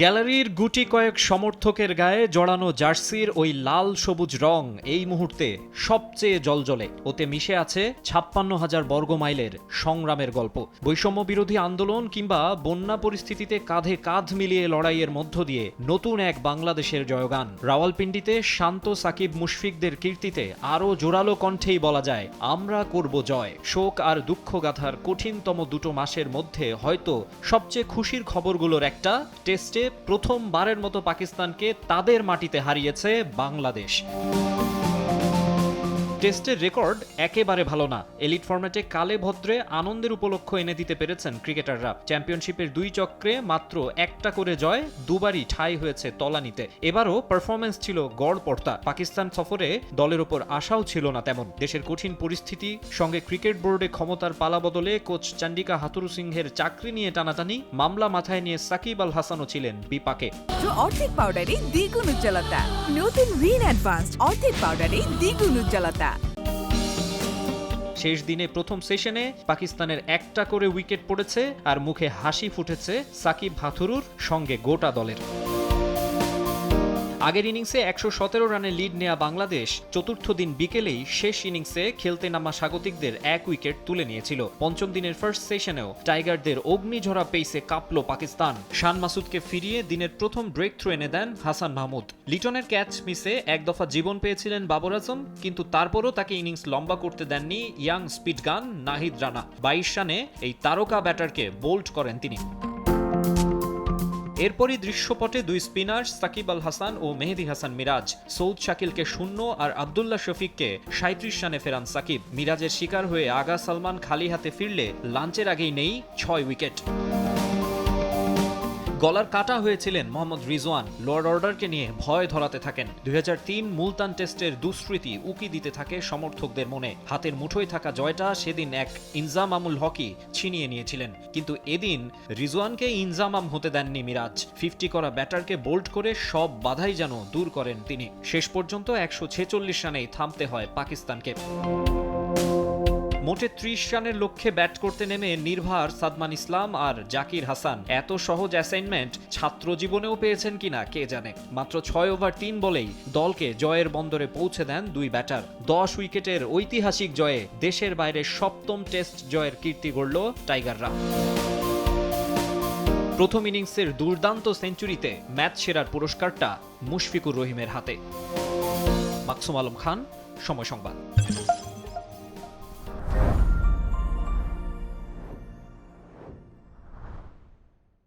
গ্যালারির গুটি কয়েক সমর্থকের গায়ে জড়ানো জার্সির ওই লাল সবুজ রং এই মুহূর্তে সবচেয়ে জলজলে ওতে মিশে আছে ছাপ্পান্ন হাজার বর্গ মাইলের সংগ্রামের গল্প। বৈষম্য বিরোধী আন্দোলন কিংবা বন্যা পরিস্থিতিতে কাঁধে কাঁধ মিলিয়ে লড়াইয়ের মধ্য দিয়ে নতুন এক বাংলাদেশের জয়গান। রাওয়ালপিন্ডিতে শান্ত সাকিব মুশফিকদের কীর্তিতে আরও জোরালো কণ্ঠেই বলা যায়, আমরা করব জয়। শোক আর দুঃখ গাথার কঠিনতম দুটো মাসের মধ্যে হয়তো সবচেয়ে খুশির খবরগুলোর একটা টেস্টে প্রথমবারের মতো পাকিস্তানকে তাদের মাটিতে হারিয়েছে বাংলাদেশ। টেস্টের রেকর্ড একেবারে ভালো না। এলিট ফরম্যাটে কালে ভদ্রে আনন্দের উপলক্ষ এনে দিতে পেরেছেন ক্রিকেটাররা। চ্যাম্পিয়নশিপের দুই চক্রে মাত্র একটা করে জয়, দুবারই ঠাই হয়েছে তলানিতে। এবারও পারফরমেন্স ছিল গড় পড়তা পাকিস্তান সফরে দলের ওপর আশাও ছিল না তেমন। দেশের কঠিন পরিস্থিতি, সঙ্গে ক্রিকেট বোর্ডে ক্ষমতার পালা বদলে কোচ চান্ডিকা হাতুরু সিংহের চাকরি নিয়ে টানাটানি, মামলা মাথায় নিয়ে সাকিব আল হাসানও ছিলেন বিপাকে। অর্ধেক পাউডারে দ্বিগুণ উজ্জ্বলতা। নতুন রিন অ্যাডভান্সড অর্ধেক পাউডারে দ্বিগুণ উজ্জ্বলতা। শেষ দিনে প্রথম সেশনে পাকিস্তানের একটা করে উইকেট পড়েছে আর মুখে হাসি ফুটেছে সাকিব ভাথুরুর সঙ্গে গোটা দলের। আগের ইনিংসে একশো সতেরো রানের লিড নেয়া বাংলাদেশ চতুর্থ দিন বিকেলেই শেষ ইনিংসে খেলতে নামা স্বাগতিকদের এক উইকেট তুলে নিয়েছিল। পঞ্চম দিনের ফার্স্ট সেশনেও টাইগারদের অগ্নিঝরা পেইসে কাঁপল পাকিস্তান। শান মাসুদকে ফিরিয়ে দিনের প্রথম ব্রেক থ্রু এনে দেন হাসান মাহমুদ। লিটনের ক্যাচ মিসে এক দফা জীবন পেয়েছিলেন বাবর আজম, কিন্তু তারপরও তাকে ইনিংস লম্বা করতে দেননি ইয়াং স্পিড গান নাহিদ রানা। বাইশ রানে এই তারকা ব্যাটারকে বোল্ড করেন তিনি। এরপরই দৃশ্যপটে দুই স্পিনার, সাকিব আল হাসান ও মেহেদি হাসান মিরাজ। সৌদ শাকিলকে শূন্য আর আবদুল্লাহ শফিককে সাঁত্রিশ রানে ফেরান সাকিব। মিরাজের শিকার হয়ে আগা সালমান খালি হাতে ফিরলে লাঞ্চের আগেই নেই ছয় উইকেট। গলার কাটা হয়েছিলেন মোহাম্মদ রিজওয়ান। লোয়ার অর্ডারকে নিয়ে ভয় ধরাতে থাকেন। দুই হাজার তিন মুলতান টেস্টের দুষ্কৃতি উকি দিতে থাকে সমর্থকদের মনে। হাতের মুঠোয় থাকা জয়টা সেদিন এক ইনজামামুল হকি ছিনিয়ে নিয়েছিলেন। কিন্তু এদিন রিজওয়ানকে ইনজামাম হতে দেননি মিরাজ। ফিফটি করা ব্যাটারকে বোল্ড করে সব বাধাই যেন দূর করেন তিনি। শেষ পর্যন্ত একশো ছেচল্লিশ রানেই থামতে হয় পাকিস্তানকে। মোটে ত্রিশ রানের লক্ষ্যে ব্যাট করতে নেমে নির্ভার সাদমান ইসলাম আর জাকির হাসান। এত সহজ অ্যাসাইনমেন্ট ছাত্র জীবনেও পেয়েছেন কিনা, কে জানে? মাত্র ছয় ওভার তিন বলেই দলকে জয়ের বন্দরে পৌঁছে দেন দুই ব্যাটার। দশ উইকেটের ঐতিহাসিক জয়ে দেশের বাইরে সপ্তম টেস্ট জয়ের কীর্তি গড়ল টাইগাররা। প্রথম ইনিংসের দুর্দান্ত সেঞ্চুরিতে ম্যাচ সেরার পুরস্কারটা মুশফিকুর রহিমের হাতে। মাকসুম আলম খান, সময় সংবাদ।